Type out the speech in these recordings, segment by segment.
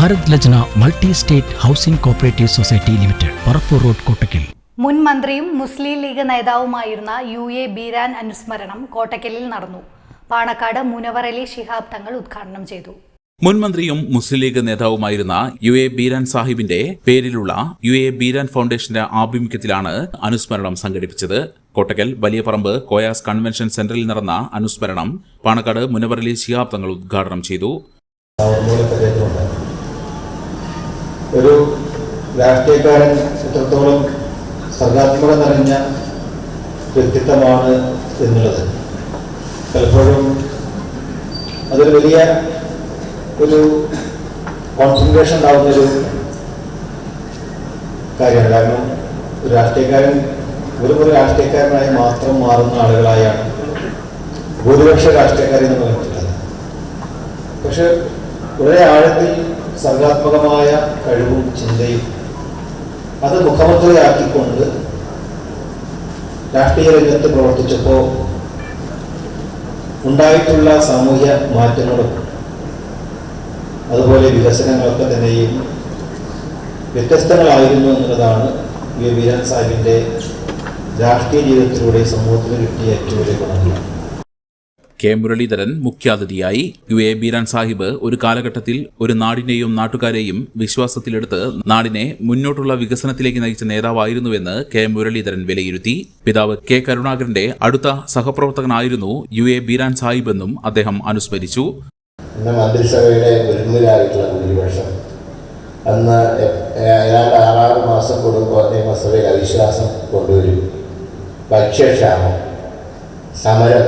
Bharat Lajna multi state housing cooperative society limited Parappur road Kottakkal. മുൻ മന്ത്രിയും മുസ്ലിം ലീഗ് നേതാവുമായിരുന്ന U A Beeran അനുസ്മരണം കോട്ടക്കലിൽ നടന്നു. പാണക്കാട് മുനവറലി ശിഹാബ് തങ്ങൾ ഉദ്ഘാടനം ചെയ്തു. മുൻ മന്ത്രിയും മുസ്ലിം ലീഗ് നേതാവുമായിരുന്ന യു എ ബീരാൻ സാഹിബിന്റെ പേരിലുള്ള യു എ ബീരാൻ ഫൗണ്ടേഷന്റെ ആഭിമുഖ്യത്തിലാണ് അനുസ്മരണം സംഘടിപ്പിച്ചത്. കോട്ടക്കൽ വലിയപറമ്പ് കോയാസ് കൺവെൻഷൻ സെന്ററിൽ നടന്ന അനുസ്മരണം പാണക്കാട് മുനവറലി ശിഹാബ് തങ്ങൾ ഉദ്ഘാടനം ചെയ്തു. ഒരു രാഷ്ട്രീയക്കാരൻ എത്രത്തോളം സർഗാത്മക നിറഞ്ഞ വ്യക്തിത്വമാണ് എന്നുള്ളത്. പലപ്പോഴും അതൊരു വലിയ ഒരു കോൺസെൻട്രേഷൻ ഉണ്ടാവുന്നൊരു കാര്യമാണ്. കാരണം ഒരു രാഷ്ട്രീയക്കാരൻ ഒരു ഒരു രാഷ്ട്രീയക്കാരനായി മാത്രം മാറുന്ന ആളുകളായാണ് ഭൂരിപക്ഷ രാഷ്ട്രീയക്കാരെ നമ്മൾ പക്ഷെ വളരെ ആഴത്തിൽ സർഗാത്മകമായ കഴിവും ചിന്തയും അത് മുഖമുദ്രയാക്കിക്കൊണ്ട് രാഷ്ട്രീയ രംഗത്ത് പ്രവർത്തിച്ചപ്പോൾ ഉണ്ടായിട്ടുള്ള സാമൂഹ്യ മാറ്റങ്ങളും അതുപോലെ വികസനങ്ങളൊക്കെ തന്നെയും വ്യത്യസ്തങ്ങളായിരുന്നു എന്നുള്ളതാണ് വി വീരൻ സാഹിബിന്റെ രാഷ്ട്രീയ ജീവിതത്തിലൂടെ സമൂഹത്തിന് കിട്ടിയ ഏറ്റവും വലിയ ഗുണങ്ങൾ. കെ മുരളീധരൻ മുഖ്യാതിഥിയായി യു എ ബീരാൻ സാഹിബ് ഒരു കാലഘട്ടത്തിൽ ഒരു നാടിനെയും നാട്ടുകാരെയും വിശ്വാസത്തിലെടുത്ത് നാടിനെ മുന്നോട്ടുള്ള വികസനത്തിലേക്ക് നയിച്ച നേതാവായിരുന്നുവെന്ന് കെ മുരളീധരൻ വിലയിരുത്തി. പിതാവ് കെ കരുണാകരന്റെ അടുത്ത സഹപ്രവർത്തകനായിരുന്നു യു എ ബീരാൻ സാഹിബ് എന്നും അദ്ദേഹം അനുസ്മരിച്ചു. മന്ത്രിസഭയുടെ അന്ന് ഏതാണ്ട് ആറാറ് മാസം കൂടുമ്പോൾ നിയമസഭയിൽ അവിശ്വാസം കൊണ്ടുവരും. ഭക്ഷ്യക്ഷാമം സമരം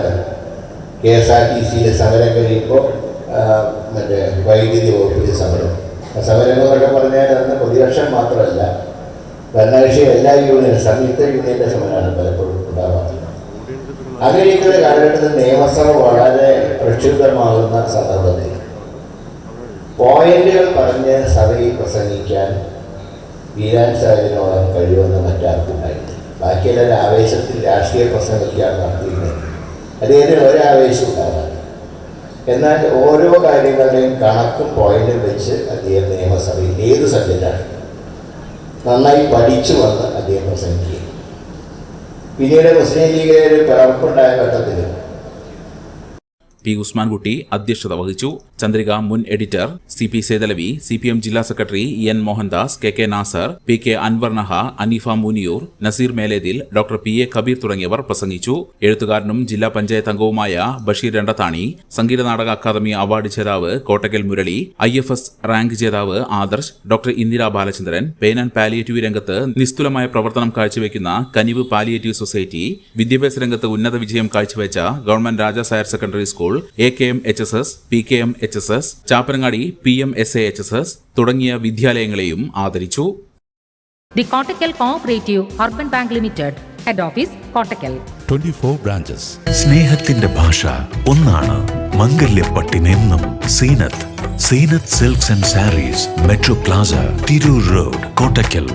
കെ എസ് ആർ ടി സിയിലെ സമരം കഴിയുമ്പോൾ മറ്റേ വൈദ്യുതി വകുപ്പിലെ സമരം. സമരം എന്നൊക്കെ പറഞ്ഞാൽ അന്ന് പ്രതിപക്ഷം മാത്രമല്ല ഭരണകക്ഷി എല്ലാ യൂണിയനും സംയുക്ത യൂണിയന്റെ സമരമാണ് പലപ്പോഴും ഉണ്ടാവാറുള്ളത് അങ്ങനെയൊക്കെ കാലഘട്ടത്തിൽ നിയമസഭ വളരെ പ്രക്ഷുബ്ധമാകുന്ന സന്ദർഭത്തിൽ പോയിന്റുകൾ പറഞ്ഞ് സഭയിൽ പ്രസംഗിക്കാൻ വീരാൻ സാഹിബിനോളം കഴിവെന്ന് മറ്റാർക്കുണ്ടായിരുന്നു ബാക്കിയെല്ലാവരും ബാക്കിയെല്ലാം ആവേശത്തിൽ രാഷ്ട്രീയ പ്രസംഗമൊക്കെയാണ് നടത്തിയിരുന്നത്. അദ്ദേഹത്തിന് ഒരാവേശം ഉണ്ടാകാറ് എന്നാൽ ഓരോ കാര്യങ്ങളുടെയും കണക്കും പോയിന്റും വെച്ച് അദ്ദേഹം നിയമസഭയിൽ ഏത് സബ്ജക്റ്റാണ് നന്നായി പഠിച്ചു വന്ന് അദ്ദേഹം പ്രസംഗിക്കുകയും പിന്നീട് മുസ്ലിം ലീഗിലെ ഒരു പിളർപ്പുണ്ടായ ഘട്ടത്തിൽ പി ഉസ്മാൻകുട്ടി അധ്യക്ഷത വഹിച്ചു. ചന്ദ്രിക മുൻ editor C P Sethalavi C P M ജില്ലാ secretary N Mohandas K K Nasar P K Anwar Naha Haneefa Muniyur Naseer Meletheil doctor P A Kabeer തുടങ്ങിയവർ പ്രസംഗിച്ചു. എഴുത്തുകാരനും ജില്ലാ പഞ്ചായത്ത് അംഗവുമായ ബഷീർ രണ്ടത്താണി സംഗീത നാടക അക്കാദമി അവാർഡ് ജേതാവ് Kottakkal Murali I F S rank ജേതാവ് Adarsh doctor Indira Balachandran pain and palliative രംഗത്ത് നിസ്തുലമായ പ്രവർത്തനം കാഴ്ചവെക്കുന്ന കനിവ് പാലിയേറ്റീവ് സൊസൈറ്റി വിദ്യാഭ്യാസ രംഗത്ത് ഉന്നത വിജയം കാഴ്ചവെച്ച government Rajas higher secondary school A K M H S S P K M H S S Chappanangadi P M S A H S S തുടങ്ങിയ വിദ്യാലയങ്ങളെയും ആദരിച്ചു. The Kottakkal Cooperative Urban Bank Limited, Head Office, Kottakkal. 24 branches. സ്നേഹത്തിന്റെ ഭാഷ ഒന്നാണ്. മംഗല്യപ്പട്ടിനെന്നും Zeenath. Zeenath silks and sarees metro plaza Tirur road Kottakkal.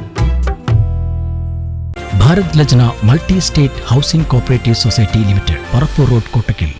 Bharat Lajna multi state housing cooperative society limited Parappur road Kottakkal.